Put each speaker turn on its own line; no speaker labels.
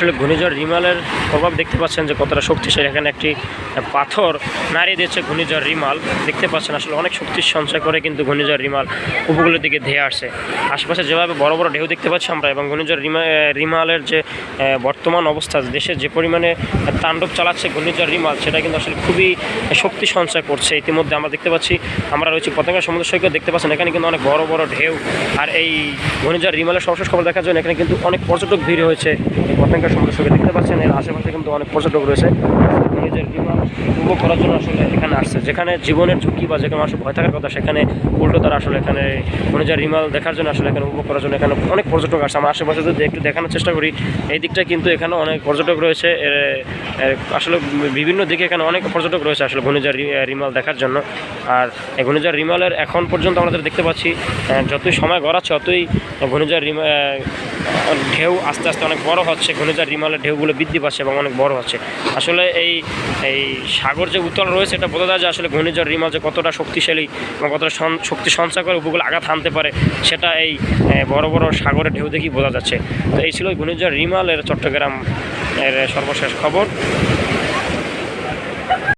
আসলে ঘূর্ণিঝড় রিমালের প্রভাব দেখতে পাচ্ছেন যে কতটা শক্তিশালী। এখানে একটি পাথর নাড়িয়ে দিয়েছে ঘূর্ণিঝড় রিমাল। দেখতে পাচ্ছেন আসলে অনেক শক্তির সঞ্চয় করে কিন্তু ঘূর্ণিঝড় রিমাল উপকূলের দিকে ধেয়ে আসছে। আশপাশে যেভাবে বড় বড় ঢেউ দেখতে পাচ্ছি আমরা এবং ঘূর্ণিঝড় রিমা রিমালের যে বর্তমান অবস্থা দেশে যে পরিমাণে তাণ্ডব চালাচ্ছে ঘূর্ণিঝড় রিমাল, সেটা কিন্তু আসলে খুবই শক্তি সঞ্চয় করছে। ইতিমধ্যে আমরা দেখতে পাচ্ছি, আমরা রয়েছি পতেঙ্গা সমুদ্র সৈকত, দেখতে পাচ্ছেন এখানে কিন্তু অনেক বড় বড় ঢেউ। আর এই ঘূর্ণিঝড় রিমালের সর্বশেষ খবর দেখার জন্য এখানে কিন্তু অনেক পর্যটক ভিড় হয়েছে। এই পতেঙ্গা সমুদ্র সৈকত দেখতে পাচ্ছেন। এর আশেপাশে কিন্তু অনেক পর্যটক রয়েছে। ঘূর্ণিঝড় রিমাল উপভোগ করার জন্য আসলে এখানে আসছে। যেখানে জীবনের ঝুঁকি বা যেখানে মানুষের ভয় থাকার কথা, সেখানে উল্টো তারা আসলে এখানে ঘূর্ণিঝড় রিমাল দেখার জন্য আসলে এখানে উপভোগ করার জন্য এখানে অনেক পর্যটক আসছে। আমার আশেপাশে যদি একটু দেখানোর চেষ্টা করি, এই দিকটা কিন্তু এখানে অনেক পর্যটক রয়েছে। আসলে বিভিন্ন দিকে এখানে অনেক পর্যটক রয়েছে আসলে ঘূর্ণিঝড় রি- রিমাল দেখার জন্য। আর এই ঘূর্ণিঝড় রিমালের এখন পর্যন্ত যেটা দেখতে পাচ্ছি যতই সময় গড়াচ্ছে, ততই রিমা ঢেউ আস্তে আস্তে অনেক বড় হচ্ছে। ঘূর্ণিঝড় রিমালের ঢেউগুলো বৃদ্ধি পাচ্ছে এবং অনেক বড় হচ্ছে। আসলে এই এই সাগর যে উত্তল রয়েছে, এটা বোঝা যায় যে আসলে ঘূর্ণিঝড় রিমাল যে কতটা শক্তিশালী এবং কতটা শক্তি সঞ্চয় করে উপকূল আঘাত হানতে পারে, সেটা এই বড় বড় সাগরের ঢেউ দেখেই বোঝা যাচ্ছে। তো এই ছিল ঘূর্ণিঝড় রিমাল এর চট্টগ্রাম এর সর্বশেষ খবর।